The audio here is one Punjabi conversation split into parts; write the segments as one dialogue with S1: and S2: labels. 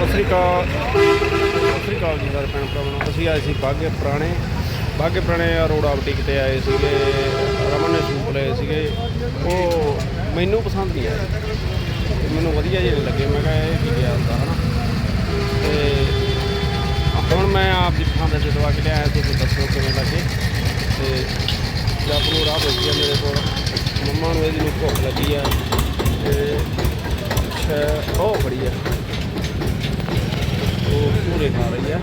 S1: ਸਤਿ ਸ਼੍ਰੀ ਅਕਾਲ ਸਤਿ ਸ਼੍ਰੀ ਅਕਾਲ ਜੀ ਸਾਰੇ ਭੈਣ ਭਰਾਵਾਂ ਨੂੰ ਅਸੀਂ ਆਏ ਸੀ ਬਾਗੇ ਪੁਰਾਣੇ ਬਾਗੇ ਪੁਰਾਣੇ ਰੋਡ ਬੁਟੀਕ ਤੇ ਆਏ ਸੀਗੇ, ਰਮਨ ਨੇ ਸੂਟ ਲਏ ਸੀਗੇ। ਉਹ ਮੈਨੂੰ ਪਸੰਦ ਨਹੀਂ ਆਇਆ ਤੇ ਮੈਨੂੰ ਵਧੀਆ ਜਿਹੇ ਲੱਗੇ, ਮੈਂ ਕਿਹਾ ਇਹ ਕੀ ਗਿਆ ਹੁੰਦਾ, ਹਨਾ? ਤੇ ਹੁਣ ਮੈਂ ਆਪ ਦੀ ਪਸੰਦ ਦੇ ਦਵਾ ਕੇ ਲਿਆਇਆ, ਤੁਸੀਂ ਦੱਸੋ ਕਿਵੇਂ ਲੱਗੇ? ਤੇ ਜਦ ਨੂੰ ਰਾਹ ਬਚੀ ਆ ਮੇਰੇ ਕੋਲ। ਮੰਮਾ ਨੂੰ ਇਹਦੀ ਨੂੰ ਭੁੱਖ ਲੱਗੀ ਆ। ਤੇ ਉਹ ਬੜੀ ਆ ਪੂਰੇ ਖਾ ਰਹੀ ਆ।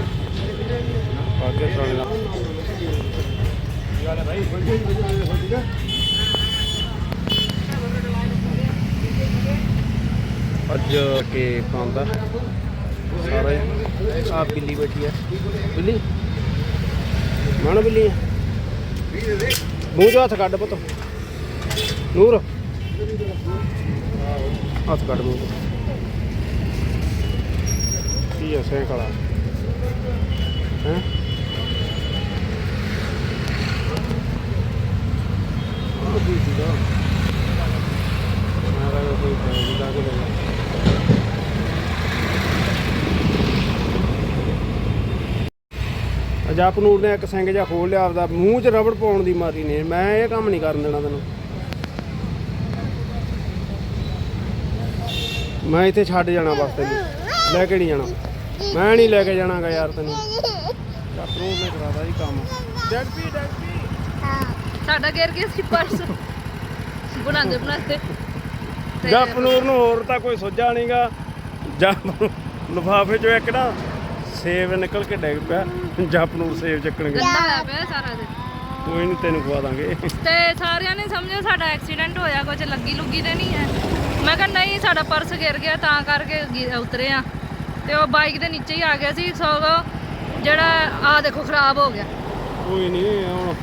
S1: ਬਾਕੀ ਪੁਰਾਣੇ ਦਾ ਗੱਲ ਹੈ ਅੱਜ ਕੇ ਪਾਉਂਦਾ ਸਾਰਾ ਆ ਬਿੱਲੀ ਬੈਠੀ ਹੈ ਬਿੱਲੀ? ਮਾਣ ਬਿੱਲੀ? ਮੂੰਹ ਚੋਂ ਹੱਥ ਕੱਢ ਪੁੱਤ। ਨੂਰ? ਹੱਥ ਕੱਢ ਮੂੰਹ ਕੀ ਹੈ ਸੈਂਕਲ ਆ ਹੈ? ਉਹ ਦੀ ਸੀ ਦਾ ਮੈਂ ਕੋਈ ਨਹੀਂ ਜਾ ਕੇ ਲੈ ਨੇ ਇੱਕ ਸਿੰਘ ਜਿਹਾ ਖੋਲ ਲਿਆ, ਆਪਦਾ ਮੂੰਹ 'ਚ ਰਬੜ ਪਾਉਣ ਦੀ ਮਾਰੀ ਨੇ। ਮੈਂ ਇਹ ਕੰਮ ਨਹੀਂ ਕਰਨ ਦੇਣਾ ਤੈਨੂੰ। ਮੈਂ ਇੱਥੇ ਛੱਡ ਜਾਣਾ ਬਸ ਤੈਨੂੰ। ਲੈ ਕੇ ਨਹੀਂ ਜਾਣਾ? ਮੈਂ ਨਹੀਂ ਲੈ ਕੇ ਜਾਣਾਗਾ ਯਾਰ ਤੈਨੂੰ। ਜੱਪ ਨੂਰ ਨੇ ਕਰਾਦਾ ਜੀ ਕੰਮ। ਡੈਗਪੀ ਡੈਗਪੀ
S2: ਸਾਡਾ ਗਿਰ ਗਿਆ ਸੀ ਪਰਸ ਬਣਾਉਂਦੇ ਬਣਾਉਂਦੇ। ਤੇ
S1: ਜੱਪ ਨੂਰ ਨੂੰ ਹੋਰ ਤਾਂ ਕੋਈ ਸੁੱਝਾ ਨਹੀਂਗਾ। ਜੱਪ ਲਫਾਫੇ ਚੋਂ ਇੱਕ ਨਾ ਸੇਬ ਨਿਕਲ ਕੇ ਡਿੱਗ ਪਿਆ। ਜੱਪ ਨੂਰ ਸੇਬ ਚੱਕਣਗੇ
S2: ਗੰਦਾ ਹੋਇਆ ਪਿਆ ਸਾਰਾ ਦਿਨ।
S1: ਕੋਈ ਨਹੀਂ ਤੈਨੂੰ ਖਵਾ ਦਾਂਗੇ।
S2: ਤੇ ਸਾਰਿਆਂ ਨੇ ਸਮਝਿਆ ਸਾਡਾ ਐਕਸੀਡੈਂਟ ਹੋਇਆ ਕੁਝ ਲੱਗੀ ਲੁੱਗੀ ਤੇ ਨਹੀਂ ਹੈ। ਮੈਂ ਕਿਹਾ ਨਹੀਂ ਸਾਡਾ ਪਰਸ ਗਿਰ ਗਿਆ ਤਾਂ ਕਰਕੇ ਗਿ- ਉਤਰੇ ਆ। ਤੇ ਉਹ ਬਾਈਕ ਦੇ ਨੀਚੇ ਹੀ ਆ ਗਿਆ ਸੀ ਸਗੋਂ ਜਿਹੜਾ ਆ ਦੇਖੋ ਖਰਾਬ ਹੋ ਗਿਆ।
S1: ਕੋਈ ਨਹੀਂ ਹੁਣ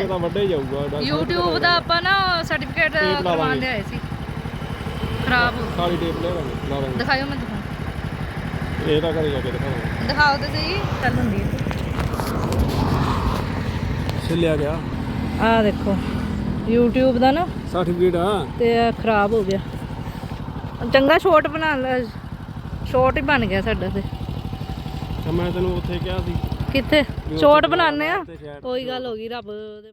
S1: ਕੁ ਤਾਂ ਵੱਡੇ ਹੀ ਜਾਊਗਾ।
S2: YouTube ਦਾ ਆਪਾਂ ਨਾ ਸਰਟੀਫਿਕੇਟ ਕਰਵਾਉਣ। ਲਿਆਏ ਸੀ। ਖਰਾਬ ਹੋ
S1: ਕਾਲੀ ਟੇਪ ਲੈ ਲਾਂਗੇ
S2: ਦਿਖਾਇਓ ਮੈਂ ਦਿਖਾਉਂ
S1: ਇਹ ਤਾਂ ਘਰੇ ਜਾ ਕੇ ਦਿਖਾਵਾਂਗੇ।
S2: ਦਿਖਾਓ ਤੇ ਸਹੀ ਚੱਲ ਹੁੰਦੀ
S1: ਛਿੱਲਿਆ ਗਿਆ।
S2: ਆ ਦੇਖੋ YouTube ਦਾ ਨਾ
S1: ਸਰਟੀਫਿਕੇਟ ਆ।
S2: ਤੇ ਖਰਾਬ ਹੋ ਗਿਆ। ਚੰਗਾ ਸ਼ਾਰਟ ਬਣਾ ਲੈ ਸ਼ਾਰਟ ਹੀ ਬਣ ਗਿਆ ਸਾਡਾ ਤੇ।
S1: ਤਾਂ ਮੈਂ ਤੈਨੂੰ ਉੱਥੇ ਕਿਹਾ ਸੀ।
S2: ਕਿੱਥੇ? ਸ਼ਾਰਟ
S1: ਬਣਾ
S2: ਬਣਾਉਂਦੇ ਆ? ਉਹੀ ਗੱਲ ਹੋ ਗਈ ਰੱਬ ਦੇ।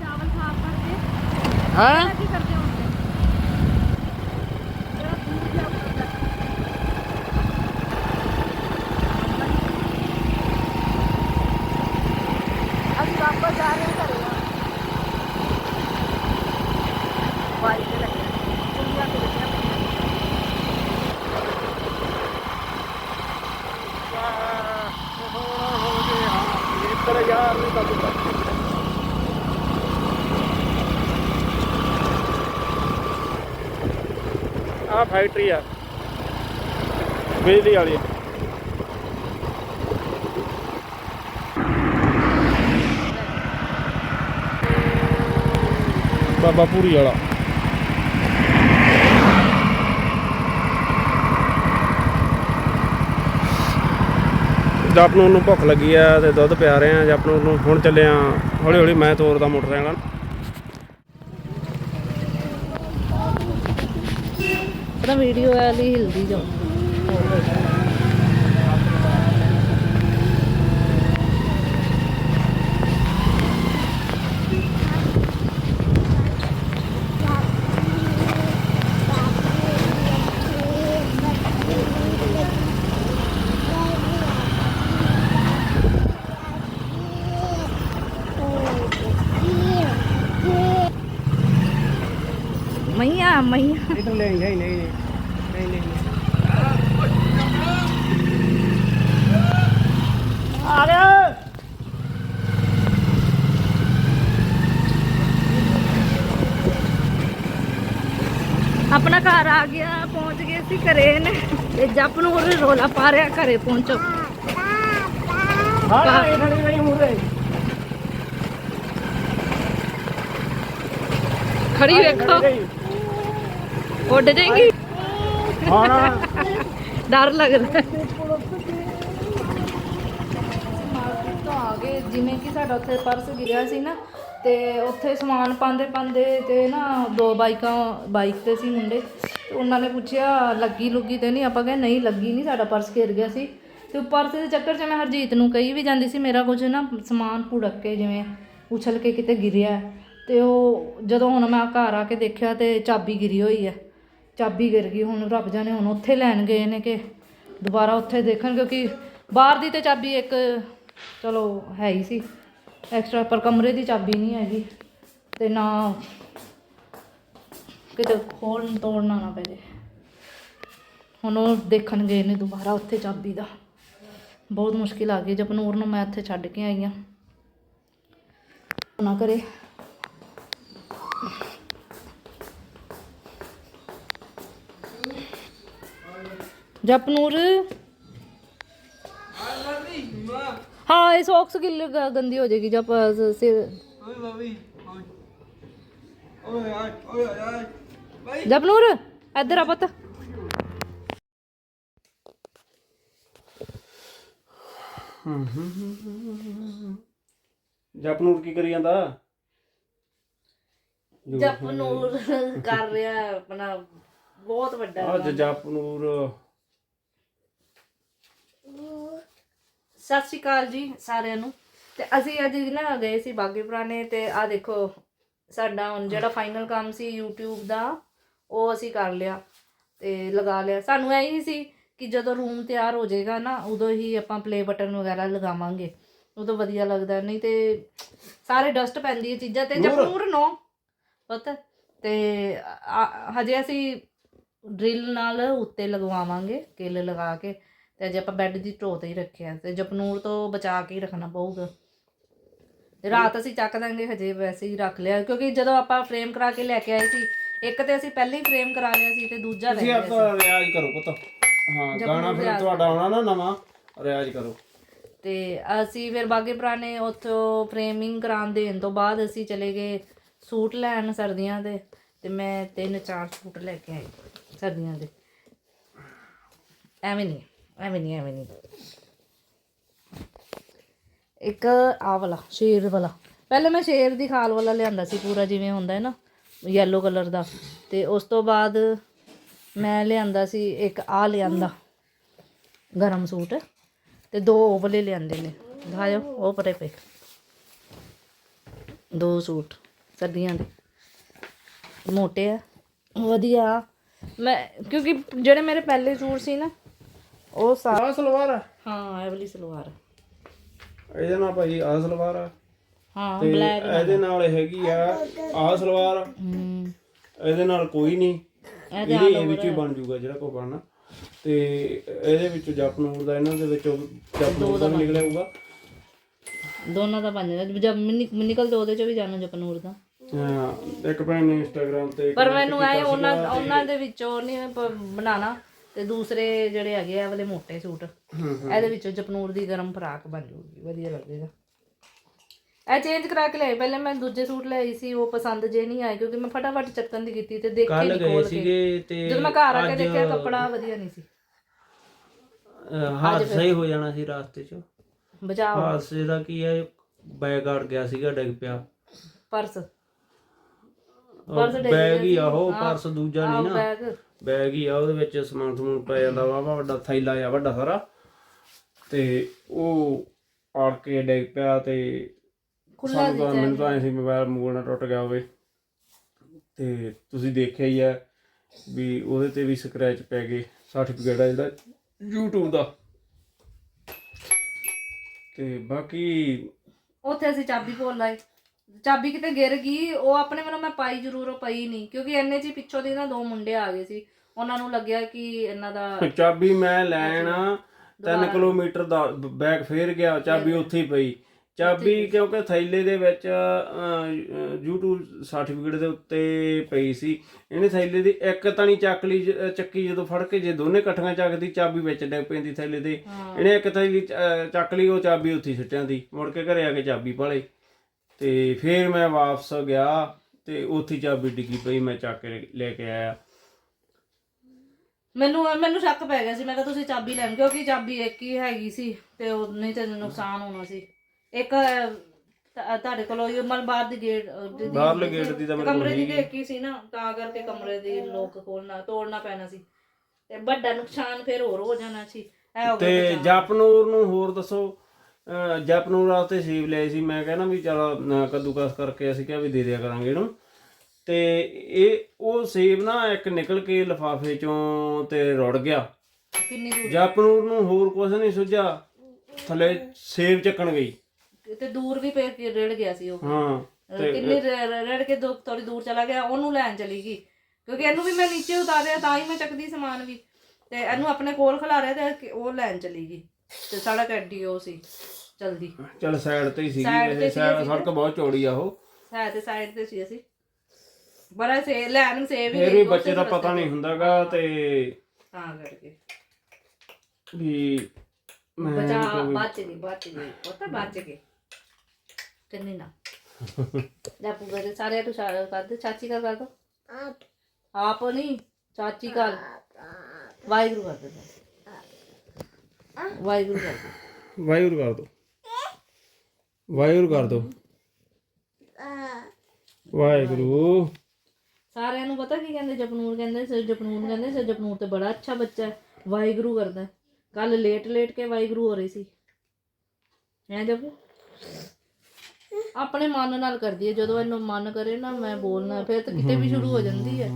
S2: ਚਾਵਲ ਸਾਫ਼ ਕਰਕੇ।
S1: ਹਾਂ?
S2: ਕੀ ਕਰਦੇ ਹੁੰਦੇ ਅਸੀਂ ਵਾਪਸ ਜਾ ਰਹੇ ਹਾਂ ਘਰੇ ਬਾਈਕ ਤੇ ਲੱਗਿਆ ਚੁੰਨੀਆਂ ਤੇ ਲੱਗਿਆ
S1: ਇੱਧਰ ਯਾਰ ਨਹੀਂ ਤਾਂ ਤੂੰ ਆ ਫੈਕਟਰੀ ਆ। ਬਿਜਲੀ ਵਾਲੀ। ਬਾਬਾ ਪੂਰੀ ਵਾਲਾ। ਜਪਨੂਰ ਨੂੰ ਭੁੱਖ ਲੱਗੀ ਆ ਤੇ ਦੁੱਧ ਪਿਆ ਰਹੇ ਆ ਜਪਨੂਰ ਨੂੰ ਹੁਣ ਚੱਲੇ ਆ ਹੌਲੀ ਹੌਲੀ ਮੈਂ ਤੋਰਦਾ ਮੋਟਰਸਾਈਕਲ
S2: ਤਾਂ ਵੀਡੀਓ ਵਾਲੀ ਹਿਲਦੀ ਜਾਓ। ਮਈਆ ਮਈਆ
S1: ਇਹ ਤਾਂ ਨਹੀਂ ਨਹੀਂ ਨਹੀਂ ਨਹੀਂ। ਨਹੀਂ ਆ ਰਿਹਾ
S2: ਆਪਣਾ ਘਰ ਆ ਗਿਆ ਪਹੁੰਚ ਗਏ ਸੀ ਘਰੇ ਨੇ ਤੇ ਜੱਪ ਨੂੰ ਉਹਨੇ ਰੋਲਾ ਪਾ ਰਿਹਾ ਘਰੇ ਪਹੁੰਚੋ।
S1: ਹਾਂ ਇਹ ਥੜੀ ਨਹੀਂ ਮੁਰੇ
S2: ਖੜੀ ਵੇਖੋ। ਉੱਡ ਜਾਏਗੀ? ਡਰ ਲੱਗਦਾ। ਮਾਰਕੀਟ ਤੋਂ ਆ ਗਏ। ਜਿਵੇਂ ਕਿ ਸਾਡਾ ਉੱਥੇ ਪਰਸ ਗਿਰਿਆ ਸੀ ਨਾ ਤੇ ਉੱਥੇ ਸਮਾਨ ਪਾਉਂਦੇ ਪਾਉਂਦੇ ਤੇ ਨਾ ਦੋ ਬਾਈਕਾਂ ਬਾਈਕ ਤੇ ਸੀ ਮੁੰਡੇ। ਤੇ ਉਹਨਾਂ ਨੇ ਪੁੱਛਿਆ ਲੱਗੀ ਲੁੱਗੀ ਤੇ ਨਹੀਂ? ਆਪਾਂ ਕਹੇ ਨਹੀਂ ਲੱਗੀ ਨਹੀਂ ਸਾਡਾ ਪਰਸ ਘਿਰ ਗਿਆ ਸੀ। ਤੇ ਪਰਸ ਦੇ ਚੱਕਰ 'ਚ ਮੈਂ ਹਰਜੀਤ ਨੂੰ ਕਹੀ ਵੀ ਜਾਂਦੀ ਸੀ ਮੇਰਾ ਕੁਝ ਨਾ ਸਮਾਨ ਭੁੜਕ ਕੇ ਜਿਵੇਂ ਉਛਲ ਕੇ ਕਿਤੇ ਗਿਰਿਆ। ਤੇ ਉਹ ਜਦੋਂ ਹੁਣ ਮੈਂ ਘਰ ਆ ਕੇ ਦੇਖਿਆ ਤੇ ਚਾਬੀ ਗਿਰੀ ਹੋਈ ਹੈ ਚਾਬੀ ਗਿਰ ਗਈ, ਹੁਣ ਰੱਬ ਜਾਣੇ ਹੁਣ ਉੱਥੇ ਲੈਣ ਗਏ ਨੇ ਕਿ ਦੁਬਾਰਾ ਉੱਥੇ ਦੇਖਣ, ਕਿਉਂਕਿ ਬਾਹਰ ਦੀ ਤੇ ਚਾਬੀ ਇੱਕ ਚਲੋ ਹੈ ਹੀ ਸੀ। ਐਕਸਟਰਾ ਪਰ ਕਮਰੇ ਦੀ ਚਾਬੀ ਨਹੀਂ ਹੈਗੀ ਤੇ ਨਾ ਕਿਤੇ ਖੋਲਣ ਤੋੜਨਾ ਨਾ ਪੈ ਜੇ। ਹੁਣ ਉਹ ਦੇਖਣ ਗਏ ਨੇ ਦੁਬਾਰਾ ਉੱਥੇ ਚਾਬੀ ਦਾ। ਬਹੁਤ ਮੁਸ਼ਕਿਲ ਆ ਗਈ। ਜਪਨੂਰ ਨੂੰ ਮੈਂ ਇੱਥੇ ਛੱਡ ਕੇ ਆਈ ਆ ਨਾ ਕਰੇ। ਜਪਨੂਰ। ਹਾਂ ਇਹ ਸੌਕਸ ਗਿੱਲ ਗੰਦੀ ਹੋ ਜਾਏਗੀ ਜਪ ਸਿਰ। ਜਪਨੂਰ ਇੱਧਰ ਆ ਪੁੱਤ।
S1: ਜਪਨੂਰ ਕੀ ਕਰੀ ਜਾਂਦਾ?
S2: ਜਪਨੂਰ ਕਰ ਰਿਹਾ ਆਪਣਾ ਬਹੁਤ ਵੱਡਾ
S1: ਅੱਜ ਜਪਨੂਰ
S2: ਸਤਿ ਸ਼੍ਰੀ ਅਕਾਲ ਜੀ ਸਾਰਿਆਂ ਨੂੰ। ਤੇ ਅਸੀਂ ਅੱਜ ਨਾ ਗਏ ਸੀ ਬਾਗੇ ਪੁਰਾਣੇ ਤੇ ਆ ਦੇਖੋ ਸਾਡਾ ਹੁਣ ਜਿਹੜਾ ਫਾਈਨਲ ਕੰਮ ਸੀ YouTube ਦਾ ਉਹ ਅਸੀਂ ਕਰ ਲਿਆ ਤੇ ਲਗਾ ਲਿਆ। ਸਾਨੂੰ ਐ ਹੀ ਸੀ ਕਿ ਜਦੋਂ ਰੂਮ ਤਿਆਰ ਹੋ ਜਾਏਗਾ ਨਾ ਉਦੋਂ ਹੀ ਆਪਾਂ ਪਲੇ ਬਟਨ ਵਗੈਰਾ ਲਗਾਵਾਂਗੇ। ਉਦੋਂ ਵਧੀਆ ਲੱਗਦਾ ਨਹੀਂ ਤੇ ਸਾਰੇ ਡਸਟ ਪੈਂਦੀ ਹੈ ਚੀਜ਼ਾਂ ਤੇ ਜਪੂਰ ਨੋ ਪਤਾ। ਤੇ ਹਜੇ ਅਸੀਂ ਡਰਿਲ ਨਾਲ ਉੱਤੇ ਲਗਵਾਵਾਂਗੇ ਕਿੱਲ ਲਗਾ ਕੇ। ਤੇ ਅਜੇ ਆਪਾਂ ਬੈੱਡ ਦੀ ਢੋ ਤੇ ਹੀ ਰੱਖਿਆ ਤੇ ਜਪਨੂਰ ਤੋਂ ਬਚਾ ਕੇ ਹੀ ਰੱਖਣਾ ਪਊਗਾ। ਤੇ ਰਾਤ ਅਸੀਂ ਚੱਕ ਦਾਂਗੇ ਹਜੇ ਵੈਸੇ ਹੀ ਰੱਖ ਲਿਆ ਕਿਉਂਕਿ ਜਦੋਂ ਆਪਾਂ ਫਰੇਮ ਕਰਾ ਕੇ ਲੈ ਕੇ ਆਏ ਸੀ ਇੱਕ ਤੇ ਅਸੀਂ ਪਹਿਲਾਂ ਹੀ ਫਰੇਮ ਕਰਾ ਲਿਆ ਸੀ ਤੇ ਦੂਜਾ ਲੈ
S1: ਤੁਸੀਂ
S2: ਲਿਆ
S1: ਆਪਦਾ ਰਿਆਜ਼ ਕਰੋ ਪੁੱਤ। ਹਾਂ ਗਾਣਾ ਫਿਰ ਤੁਹਾਡਾ ਆਉਣਾ ਨਾ ਨਵਾਂ ਰਿਆਜ਼ ਕਰੋ।
S2: ਤੇ ਅਸੀਂ ਫਿਰ ਬਾਗੇ ਪੁਰਾਣੇ ਉੱਥੋਂ ਫਰੇਮਿੰਗ ਕਰਾਉਣ ਦੇਣ ਤੋਂ ਬਾਅਦ ਅਸੀਂ ਚਲੇ ਗਏ ਸੂਟ ਲੈਣ ਸਰਦੀਆਂ ਦੇ ਤੇ ਮੈਂ ਤਿੰਨ ਚਾਰ ਸੂਟ ਲੈ ਕੇ ਆਈ ਸਰਦੀਆਂ ਦੇ। ਐਵੇਂ ਨਹੀਂ। ਐਵੇਂ ਨਹੀਂ ਐਵੇਂ ਨਹੀਂ ਇੱਕ ਆ ਵਾਲਾ, ਸ਼ੇਰ ਵਾਲਾ। ਪਹਿਲੇ ਮੈਂ ਸ਼ੇਰ ਦੀ ਖਾਲ ਵਾਲਾ ਲਿਆਂਦਾ ਸੀ, ਪੂਰਾ ਜਿਵੇਂ ਹੁੰਦਾ ਹੈ ਨਾ ਯੈਲੋ ਕਲਰ ਦਾ। ਤੇ ਉਸ ਤੋਂ ਬਾਅਦ ਮੈਂ ਲਿਆਂਦਾ ਸੀ, ਇੱਕ ਆ ਲਿਆਂਦਾ, ਗਰਮ ਸੂਟ। ਤੇ ਦੋ ਉਹ ਵਾਲੇ ਲਿਆਂਦੇ ਨੇ। ਦਿਖਾਓ ਉਹ ਪਰੇ ਪਏ। ਦੋ ਸੂਟ, ਸਰਦੀਆਂ ਦੇ। ਮੋਟੇ ਆ, ਵਧੀਆ। ਮੈਂ, ਕਿਉਂਕਿ ਜਿਹੜੇ ਮੇਰੇ ਪਹਿਲੇ ਸੂਟ ਸੀ ਨਾ ਉਹ ਸਾਰੇ
S1: ਆਹ ਸਲਵਾਰ ਆ।
S2: ਹਾਂ ਇਹ ਵਾਲੀ ਸਲਵਾਰ।
S1: ਇਹਦੇ ਨਾਲ ਭਾਈ ਆਹ ਸਲਵਾਰ ਆ।
S2: ਹਾਂ
S1: ਤੇ
S2: ਬਲੈਕ
S1: ਇਹਦੇ ਨਾਲ ਹੈਗੀ ਆ ਆਹ ਸਲਵਾਰ।
S2: ਹਮ
S1: ਇਹਦੇ ਨਾਲ ਕੋਈ ਨਹੀਂ।
S2: ਇਹਦੇ
S1: ਇਹਦੇ ਇਹ ਵਿੱਚ ਹੀ ਬਣ ਜੂਗਾ ਜਿਹੜਾ ਕੋ ਬਣਨਾ। ਤੇ ਇਹਦੇ ਵਿੱਚ ਜਪਨੂਰ ਦਾ ਇਹਨਾਂ ਦੇ ਵਿੱਚੋਂ ਜਪਨੂਰ ਦਾ ਵੀ ਨਿਕਲਿਆ ਹੋਊਗਾ।
S2: ਦੋਨਾਂ ਦਾ ਬਣ ਜਾਂਦਾ। ਜਦ ਨਿਕ- ਨਿਕਲਦੇ ਉਹਦੇ ਚ ਵੀ ਜਾਣਾ ਜਪਨੂਰ ਦਾ।
S1: ਹਾਂ ਇੱਕ ਭੈਣ ਨੇ ਇੰਸਟਾਗ੍ਰam ਤੇ
S2: ਪਰ ਮੈਨੂੰ ਐ ਉਹਨਾਂ ਉਹਨਾਂ ਦੇ ਵਿੱਚੋਂ ਨਹੀਂ ਪ- ਬਣਾਉਣਾ। ਤੇ ਦੂਸਰੇ ਜਿਹੜੇ ਹੈਗੇ ਆ ਵਾਲੇ ਮੋਟੇ ਸੂਟ। ਇਹਦੇ ਵਿੱਚੋਂ ਜਪਨੂਰ ਦੀ ਗਰਮ ਫਰਾਕ ਬਣ ਜੂਗੀ ਵਧੀਆ ਲੱਗੇਗਾ। ਇਹ ਚੇਂਜ ਕਰਾ ਕੇ ਲਿਆਈ। ਪਹਿਲੇ ਮੈਂ ਦੂਜੇ ਸੂਟ ਲਿਆਈ ਸੀ ਉਹ ਪਸੰਦ ਜੇ ਨਹੀਂ ਆਏ ਕਿਉਂਕਿ ਮੈਂ ਫਟਾਫਟ ਚੱਕਣ ਦੀ ਕੀਤੀ ਤੇ ਦੇਖੇ
S1: ਕੱਲ
S2: ਨਹੀਂ
S1: ਗਏ
S2: ਕੇ।
S1: ਸੀਗੇ ਤੇ
S2: ਜਦੋਂ ਮੈਂ ਘਰ ਆ ਕੇ ਦੇਖਿਆ ਕੱਪੜਾ ਵਧੀਆ ਨਹੀਂ ਸੀ।
S1: ਹਾਦਸਾ ਸਹੀ ਹੋ ਜਾਣਾ ਸੀ ਰਾਸਤੇ 'ਚ।
S2: ਬਚਾਓ।
S1: ਹਾਦਸੇ ਦਾ ਕੀ ਹੈ ਬੈਗ ਅੜ ਗਿਆ ਸੀਗਾ ਡਿੱਗ ਪਿਆ।
S2: ਪਰਸ।
S1: ਬੈਗ ਹੀ ਆ ਉਹ ਪਰਸ ਦੂਜਾ ਨਹੀਂ ਨਾ।
S2: ਬੈਗ।
S1: ਬੈਗ ਹੀ ਆ ਉਹਦੇ ਵਿੱਚ ਸਮਾਨ ਸਮੂਨ ਪੈ ਜਾਂਦਾ ਵਾ ਵਾ ਵੱਡਾ ਥੈਲਾ ਆ ਵੱਡਾ ਸਾਰਾ। ਤੇ ਉਹ ਆੜ ਕੇ ਡਿੱਗ ਪਿਆ ਤੇ
S2: ਖੁੱਲਾ
S1: ਤਾਂ ਮੈਨੂੰ ਤਾਂ ਐਂ ਸੀ ਮੋਬਾਈਲ ਮੂਲ ਨਾ ਟੁੱਟ ਗਿਆ ਹੋਵੇ। ਤੇ ਤੁਸੀਂ ਦੇਖਿਆ ਹੀ ਆ ਵੀ ਉਹਦੇ ਤੇ ਵੀ ਸਕ੍ਰੈਚ ਪੈ ਗਏ ਸਰਟੀਫਿਕੇਟ ਆ ਜਿਹੜਾ YouTube ਦਾ। ਤੇ ਬਾਕੀ
S2: ਉੱਥੇ ਅਸੀਂ ਚਾਬੀ ਭੁੱਲ ਲਾਈ ਚਾਬੀ ਕਿਤੇ ਗਿਰ ਗਈ ਉਹ ਆਪਣੇ ਵੱਲੋਂ ਮੈਂ ਪਾਈ ਜ਼ਰੂਰ ਉਹ ਪਈ ਨਹੀਂ ਕਿਉਂਕਿ ਚ ਹੀ ਪਿੱਛੋਂ ਦੀ ਨਾ ਦੋ ਮੁੰਡੇ ਆ ਗਏ ਸੀ। ਉਹਨਾਂ ਨੂੰ ਲੱਗਿਆ ਕਿ ਇਹਨਾਂ ਦਾ
S1: ਚਾਬੀ ਮੈਂ ਲੈਣ 3 ਕਿਲੋਮੀਟਰ ਦਾ ਬੈਗ ਫੇਰ ਗਿਆ ਚਾਬੀ ਉੱਥੇ ਹੀ ਪਈ। ਚਾਬੀ ਕਿਉਂਕਿ ਥੈਲੇ ਦੇ ਵਿੱਚ YouTube ਸਰਟੀਫਿਕੇਟ ਦੇ ਉੱਤੇ ਪਈ ਸੀ। ਇਹਨੇ ਥੈਲੇ ਦੀ ਇੱਕ ਤਣੀ ਚੱਕ ਲਈ ਜ- ਚੱਕੀ ਜਦੋਂ ਫੜ ਕੇ ਜੇ ਦੋਨੇ ਇਕੱਠੀਆਂ ਚੱਕਦੀ ਚਾਬੀ ਵਿੱਚ ਡਿੱਗ ਪੈਂਦੀ ਥੈਲੇ ਦੇ ਇਹਨੇ ਇੱਕ ਥੈਲੀ ਚੱਕ ਲਈ ਉਹ ਚਾਬੀ ਉੱਥੇ ਸਿੱਟਿਆਂ ਦੀ। ਮੁੜ ਕੇ ਘਰੇ ਆ ਕੇ ਚਾਬੀ ਭਾਲੇ ਤੇ ਫੇਰ ਮੈਂ ਵਾਪਸ ਗਿਆ ਤੇ ਉੱਥੇ ਚਾਬੀ ਡਿੱਗੀ ਪਈ ਮੈਂ ਚੱਕ ਕੇ ਲੈ ਕੇ ਆਇਆ।
S2: ਮੈਨੂੰ ਮੈਨੂੰ ਸ਼ੱਕ ਪੈ ਗਿਆ ਸੀ ਮੈਂ ਕਿਹਾ ਤੁਸੀਂ ਚਾਬੀ ਲੈਣ ਕਿਉਂਕਿ ਚਾਬੀ ਇੱਕ ਹੀ ਹੈਗੀ ਸੀ ਤੇ ਉਹ ਨਹੀਂ ਤੇ ਨੁਕਸਾਨ ਹੋਣਾ ਸੀ। ਇੱਕ ਤਾਂ ਤੁਹਾਡੇ ਕੋਲ ਉਹ ਮਨ ਬਾਹਰ ਦੀ ਗੇਟ ਦੀ-
S1: ਬਾਹਰਲੇ ਗੇਟ ਦੀ ਤਾਂ ਮੇਰੇ ਕੋਲ
S2: ਕਮਰੇ ਦੀ
S1: ਹੈਗੀ।
S2: ਦੇਖੀ ਸੀ ਨਾ ਤਾਂ ਕਰਕੇ ਕਮਰੇ ਦੀ ਲੋਕ ਖੋਲਣਾ ਤੋੜਨਾ ਪੈਣਾ ਸੀ। ਤੇ ਵੱਡਾ ਨੁਕਸਾਨ ਫਿਰ ਹੋਰ ਹੋ ਜਾਣਾ ਸੀ। ਐ ਹੋ ਗਿਆ
S1: ਤੇ
S2: ਬਚਾਅ।
S1: ਜਪਨੂਰ ਨੂੰ ਹੋਰ ਦੱਸੋ ਅਹ ਜਪਨੂਰ ਵਾਸਤੇ ਸੇਬ ਲਿਆਏ ਸੀ। ਮੈਂ ਕਹਿੰਦਾ ਵੀ ਚਲ ਕੱਦੂਕਸ ਕਰਕੇ ਅਸੀਂ ਕਿਹਾ ਵੀ ਦੇ ਦਿਆ ਕਰਾਂਗੇ ਇਹਨੂੰ। ਤੇ ਇਹ ਉਹ ਸੇਬ ਨਾ ਇੱਕ ਨਿਕਲ ਕੇ ਲਫਾਫੇ ਚੋਂ ਤੇ ਰੁੜ ਗਿਆ।
S2: ਕਿੰਨੀ ਦੂਰ?
S1: ਜਪਨੂਰ ਨੂੰ ਹੋਰ ਕੁਝ ਨਹੀਂ ਸੁਝਿਆ। ਥੱਲੇ ਸੇਬ ਚੱਕਣ ਗਈ।
S2: ਤੇ ਦੂਰ ਵੀ ਪੇ ਕੇ ਰੜ ਗਿਆ ਸੀ ਉਹ।
S1: ਹਾਂ
S2: ਕਿੰਨੀ ਰੜ ਕੇ ਦੋ ਥੋੜੀ ਦੂਰ ਚਲਾ ਗਿਆ। ਉਹਨੂੰ ਲੈਣ ਚਲੀ ਗਈ। ਕਿਉਂਕਿ ਇਹਨੂੰ ਵੀ ਮੈਂ ਨੀਚੇ ਉਤਾਰਿਆ ਤਾਂ ਹੀ ਮੈਂ ਚੱਕਦੀ ਸਮਾਨ ਵੀ। ਤੇ ਇਹਨੂੰ ਆਪਣੇ ਕੋਲ ਖਿਲਾਰਿਆ ਤੇ ਕਿ ਉਹ ਲੈਣ ਚਲੀ ਗਈ। ਤੇ ਸੜਕ ਐਡੀ ਉਹ ਸੀ। ਜਲਦੀ
S1: ਚਲ ਸਾਈਡ ਤੇ ਹੀ ਸੀਗੀ
S2: Side ਤੇ
S1: ਵੈਸੇ
S2: ਸੀ
S1: side-
S2: ਅਸੀਂ।
S1: ਸੜਕ ਬਹੁਤ ਚੌੜੀ ਆ ਉਹ।
S2: ਹੈ ਤੇ ਸਾਈਡ ਤੇ ਸੀ ਅਸੀਂ। ਬੜਾ ਸੇ ਲੈਣ ਸੇ ਵੀ
S1: ਫਿਰ ਵੀ ਬੱਚੇ ਦਾ ਪਤਾ ਨਹੀਂ
S2: ਤੇ।
S1: ਹੁੰਦਾਗਾ ਤੇ
S2: ਤਾਂ ਕਰਕੇ।
S1: ਵੀ ਮੈਂ
S2: ਬਚਾ
S1: ਕੋਈ-
S2: ਬਚ ਗਈ ਬਚ ਗਈ। ਪਤਾ ਬਚ ਗਈ ਕੰਨੀ ਨਾ। ਲੈ ਪੂਰੇ ਸਾਰੇ ਤੋਂ ਸ਼ਾਰ ਕਰ ਦੇ ਚਾਚੀ ਦਾ ਕਰ ਦੋ ਆਪ ਨਹੀਂ ਚਾਚੀ ਕਰ ਵਾਹਿਗੁਰੂ ਕਰ ਦੇ ਵਾਹਿਗੁਰੂ ਕਰ ਦੇ
S1: ਵਾਹਿਗੁਰੂ ਕਰ ਦੋ। ਵਾਹਿਗੁਰੂ ਕਰ ਦੋ। ਵਾਹਿਗੁਰੂ।
S2: ਸਾਰਿਆਂ ਨੂੰ ਪਤਾ ਕੀ ਕਹਿੰਦੇ ਜਪਨੂਰ ਕਹਿੰਦੇ ਸਰ ਜਪਨੂਰ ਕਹਿੰਦੇ ਸਰ ਜਪਨੂਰ ਤੇ ਬੜਾ ਅੱਛਾ ਬੱਚਾ ਹੈ ਵਾਹਿਗੁਰੂ ਕਰਦਾ ਕੱਲ ਲੇਟ ਲੇਟ ਕੇ ਵਾਹਿਗੁਰੂ ਹੋ ਰਹੀ ਸੀ। ਐ ਜਪ? ਆਪਣੇ ਮਨ ਨਾਲ ਕਰਦੀ ਹੈ ਜਦੋਂ ਇਹਨੂੰ ਮਨ ਕਰੇ ਨਾ ਮੈਂ ਬੋਲਣਾ ਫਿਰ ਤਾਂ ਕਿਤੇ ਵੀ ਸ਼ੁਰੂ ਹੋ ਜਾਂਦੀ ਹੈ।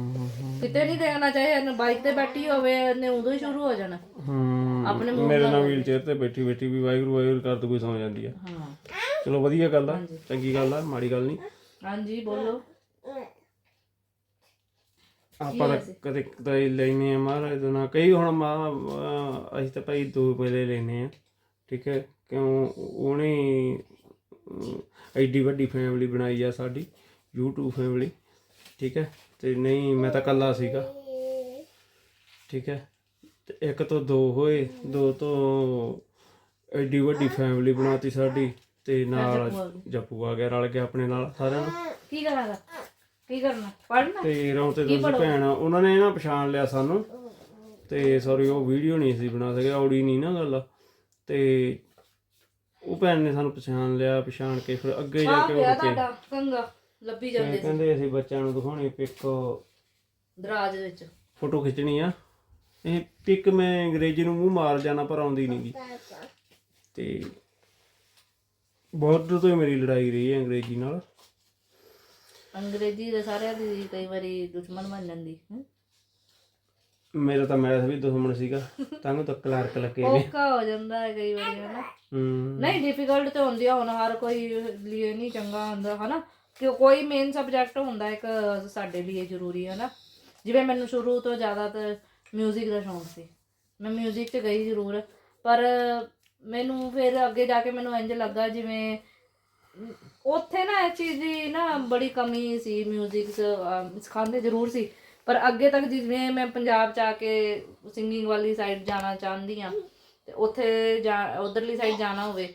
S2: ਕਿਤੇ ਨਹੀਂ ਦੇਖਣਾ ਚਾਹੀਏ ਇਹਨੂੰ ਬਾਈਕ ਤੇ ਬੈਠੀ ਹੋਵੇ ਇਹਨੇ ਉਦੋਂ ਹੀ ਸ਼ੁਰੂ ਹੋ ਜਾਣਾ।
S1: ਹੂੰ
S2: ਆਪਣੇ ਮੂੰਹ
S1: ਮੇਰੇ ਨਾਲ ਵੀਲ ਚੇਅਰ ਤੇ ਬੈਠੀ ਬੈਠੀ ਵੀ ਵਾਹਿਗੁਰੂ ਵਾਹਿਗੁਰੂ ਕਰ ਕੋਈ ਸੌ ਜਾਂਦੀ ਆ
S2: ਹਾਂ।
S1: ਚਲੋ ਵਧੀਆ ਗੱਲ ਆ ਚੰਗੀ ਗੱਲ ਆ ਮਾੜੀ ਗੱਲ ਨਹੀਂ।
S2: ਹਾਂਜੀ ਬੋਲੋ।
S1: ਆਪਾਂ ਤਾਂ ਕਦੇ ਕਦੇ ਲੈਨੇ ਆ ਮਹਾਰਾਜ ਤੋਂ ਨਾ ਕਈ ਹੁਣ ਮਾ ਅਹ ਅਸੀਂ ਤਾਂ ਭਾਈ ਦੋ ਵੇਲੇ ਲੈਨੇ ਆ ਠੀਕ ਹੈ ਕਿਉਂ ਉਹਨੇ ਐਡੀ ਵੱਡੀ ਫੈਮਿਲੀ ਬਣਾਈ ਆ ਸਾਡੀ YouTube ਫੈਮਿਲੀ ਠੀਕ ਹੈ ਤੇ ਨਹੀਂ ਮੈਂ ਤਾਂ ਕੱਲਾ ਸੀਗਾ ਠੀਕ ਹੈ ਤੇ ਇੱਕ ਤੋਂ ਦੋ ਹੋਏ ਦੋ ਤੋਂ ਐਡੀ ਵੱਡੀ ਫੈਮਿਲੀ ਬਣਾਤੀ ਸਾਡੀ ਤੇ ਨਾਲ ਜੱਪੂ ਆ ਗਿਆ ਰਲ ਗਿਆ ਆਪਣੇ ਨਾਲ ਸਾਰਿਆਂ ਨੂੰ।
S2: ਕੀ ਕਰਾਂਗਾ ਕੀ ਕਰਨਾ? ਪੜਨਾ
S1: ਤੇ ਰੌਂ ਤੇ ਦੋਸਤ ਭੈਣ ਉਹਨਾਂ ਨੇ ਨਾ ਪਛਾਣ ਲਿਆ ਸਾਨੂੰ। ਤੇ ਸੌਰੀ ਉਹ ਵੀਡੀਓ ਨਹੀਂ ਸੀ ਬਣਾ ਸਕਿਆ ਔੜੀ ਨਹੀਂ ਨਾ ਗੱਲ ਤੇ ਉਹ ਭੈਣ ਨੇ ਸਾਨੂੰ ਪਛਾਣ ਲਿਆ ਪਛਾਣ ਕੇ ਫਿਰ ਅੱਗੇ ਜਾ ਕੇ ਉਹ
S2: ਕੰਗਾ ਲੱਭੀ ਜਾਂਦੇ ਸੀ।
S1: ਕਹਿੰਦੇ ਅਸੀਂ ਬੱਚਿਆਂ ਨੂੰ ਦਿਖਾਉਣੀ ਪਿਕ
S2: ਦਰਾਜ ਵਿੱਚ।
S1: ਫੋਟੋ ਖਿੱਚਣੀ ਆ। ਇਹ ਪਿਕ ਮੈਂ ਅੰਗਰੇਜ਼ੀ ਨੂੰ ਮੂੰਹ ਮਾਰ ਜਾਣਾ ਪਰ ਆਉਂਦੀ ਨਹੀਂਗੀ ਤੇ ਬਹੁਤ ਤੋਂ ਹੀ ਮੇਰੀ ਲੜਾਈ ਰਹੀ ਹੈ ਅੰਗਰੇਜ਼ੀ ਨਾਲ
S2: ਅੰਗਰੇਜ਼ੀ ਦੇ ਸਾਰਿਆਂ ਦੀ ਕਈ ਵਾਰੀ ਦੁਸ਼ਮਣ ਬਣ ਜਾਂਦੀ ਹਮ।
S1: ਮੇਰਾ ਤਾਂ ਮੈਥ ਵੀ ਦੁਸ਼ਮਣ ਸੀਗਾ ਤਾਂ ਤਾਂ ਕਲਰਕ ਲੱਗੇ ਨੇ
S2: ਔਖਾ ਹੋ ਜਾਂਦਾ ਹੈ ਕਈ ਵਾਰੀ ਹਨਾ
S1: ਹੂੰ
S2: ਨਹੀਂ ਡਿਫਿਕਲਟ ਤੇ ਹੁੰਦੀ ਆ ਹੁਣ ਹਰ ਕੋਈ ਲਈ ਨਹੀਂ ਚੰਗਾ ਹੁੰਦਾ ਹਨਾ ਕਿ ਕੋਈ ਮੇਨ ਸਬਜੈਕਟ ਹੁੰਦਾ ਇੱਕ ਸਾਡੇ ਲਈ ਜ਼ਰੂਰੀ ਹੈ ਨਾ ਜਿਵੇਂ ਮੈਨੂੰ ਸ਼ੁਰੂ ਤੋਂ ਜ਼ਿਆਦਾਤਰ 뮤직 ਦਾ ਸ਼ੌਂਕ ਸੀ ਮੈਂ 뮤직 'ਚ ਗਈ ਜ਼ਰੂਰ ਪਰ ਮੈਨੂੰ ਫਿਰ ਅੱਗੇ ਜਾ ਕੇ ਮੈਨੂੰ ਇੰਜ ਲੱਗਾ ਜਿਵੇਂ, ਉੱਥੇ ਨਾ ਇਹ ਚੀਜ਼ ਦੀ ਨਾ ਬੜੀ ਕਮੀ ਸੀ 뮤직 'ਚ ਸਿਖਾਉਂਦੇ ਜ਼ਰੂਰ ਸੀ। ਪਰ ਅੱਗੇ ਤੱਕ ਜਿਵੇਂ ਮੈਂ ਪੰਜਾਬ 'ਚ ਆ ਕੇ ਸਿੰਗਿੰਗ ਵਾਲੀ ਸਾਈਡ ਜਾਣਾ ਚਾਹੁੰਦੀ ਆ ਤੇ ਉੱਥੇ ਜਾ, ਉਧਰਲੀ ਸਾਈਡ ਜਾਣਾ ਹੋਵੇ,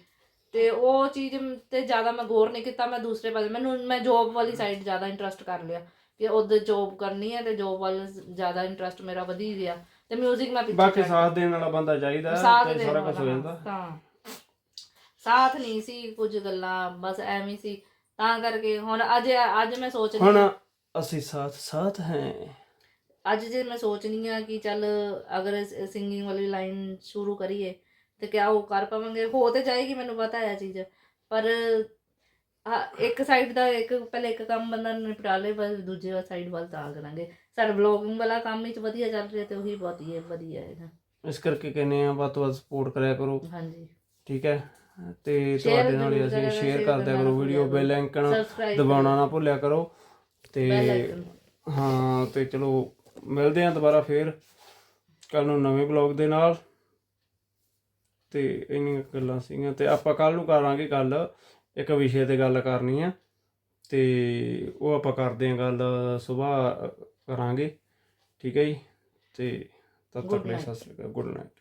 S2: ਤੇ ਉਹ ਚੀਜ਼ ਤੇ ਜ਼ਿਆਦਾ ਮੈਂ ਗੌਰ ਨਹੀਂ ਕੀਤਾ, ਮੈਂ ਦੂਸਰੇ ਪਾਸੇ, ਮੈਨੂੰ, ਮੈਂ ਜੋਬ ਵਾਲੀ ਸਾਈਡ ਜ਼ਿਆਦਾ ਇੰਟਰਸਟ ਕਰ ਲਿਆ, ਕਿ ਉਧਰ ਜੋਬ ਕਰਨੀ ਹੈ ਤੇ ਜੋਬ ਵੱਲ ਜ਼ਿਆਦਾ ਇੰਟਰਸਟ ਮੇਰਾ ਵਧੀ ਗਿਆ। ਤੇ 뮤직 ਮੈਂ ਪਿੱਛੇ
S1: ਬਾਕੀ ਸਾਥ ਦੇਣ ਵਾਲਾ ਬੰਦਾ ਚਾਹੀਦਾ
S2: ਸਾਥ
S1: ਤੇ
S2: ਦੇਣ
S1: ਸਾਰਾ ਕੁਝ ਹੋ
S2: ਵਾਲਾ,
S1: ਜਾਂਦਾ।
S2: ਤਾਂ ਸਾਥ ਨਹੀਂ ਸੀ ਕੁਝ ਗੱਲਾਂ ਬਸ ਐਵੇਂ ਹੀ ਸੀ। ਤਾਂ ਕਰਕੇ ਹੁਣ ਅੱਜ ਅੱਜ ਮੈਂ ਸੋਚ ਰਹੀ
S1: ਹੁਣ ਅਸੀਂ ਸਾਥ ਸਾਥ ਹੈ।
S2: ਅੱਜ ਜੇ ਮੈਂ ਸੋਚਨੀ ਆ ਕਿ ਚੱਲ ਅਗਰ ਸਿੰਗਿੰਗ ਵਾਲੀ ਲਾਈਨ ਸ਼ੁਰੂ ਕਰੀਏ ਤੇ ਕਿਆ ਉਹ ਕਰ ਪਾਵਾਂਗੇ? ਹੋ ਤੇ ਜਾਏਗੀ ਮੈਨੂੰ ਪਤਾ ਹੈ ਇਹ ਚੀਜ਼। ਪਰ ਆ ਇੱਕ ਸਾਈਡ ਦਾ ਇੱਕ ਪਹਿਲੇ ਇੱਕ ਕੰਮ ਬੰਦਾ ਨਿਪਟਾ ਲੇ ਬਸ ਦੂਜੇ ਸਾਈਡ ਵੱਲ ਤਾਂ ਕਰਾਂਗੇ। ਸਾਡਾ ਵਲੌਗਿੰਗ ਵਾਲਾ ਕੰਮ ਵਿੱਚ ਵਧੀਆ ਚੱਲ ਰਿਹਾ ਤੇ ਉਹੀ ਬਹੁਤ ਹੀ ਹੈ ਵਧੀਆ ਹੈ ਨਾ
S1: ਇਸ ਕਰਕੇ ਕਹਿੰਦੇ ਆ ਵੱਧ ਤੋਂ ਵੱਧ ਸਪੋਰਟ ਕਰਿਆ ਕਰੋ।
S2: ਹਾਂਜੀ।
S1: ਠੀਕ ਹੈ? ਤੇ ਤੁਹਾਡੇ ਨਾਲ ਹੀ ਅਸੀਂ ਸ਼ੇਅਰ ਕਰਦਿਆ ਕਰੋ ਵੀਡੀਓ ਬੈਲ ਆਈਕਨ ਦਬਾਉਣਾ ਨਾ ਭੁੱਲਿਆ ਕਰੋ। ਤੇ। ਹਾਂ ਤੇ ਚਲੋ ਮਿਲਦੇ ਆ ਦੁਬਾਰਾ ਫੇਰ। ਕੱਲ ਨੂੰ ਨਵੇਂ ਬਲੌਗ ਦੇ ਨਾਲ। ਤੇ ਇੰਨੀਆਂ ਗੱਲਾਂ ਸੀਗੀਆਂ ਤੇ ਆਪਾਂ ਕੱਲ ਨੂੰ ਕਰਾਂਗੇ ਗੱਲ। ਇੱਕ ਵਿਸ਼ੇ ਤੇ ਗੱਲ ਕਰਨੀ ਆ। ਤੇ ਉਹ ਆਪਾਂ ਕਰਦੇ ਆ ਗੱਲ ਸਵੇਰ ਕਰਾਂਗੇ। ਠੀਕ ਹੈ ਜੀ? ਤੇ ਤਦ ਤੱਕ ਲਈ ਸਤਿ ਸ਼੍ਰੀ ਅਕਾਲ। Good night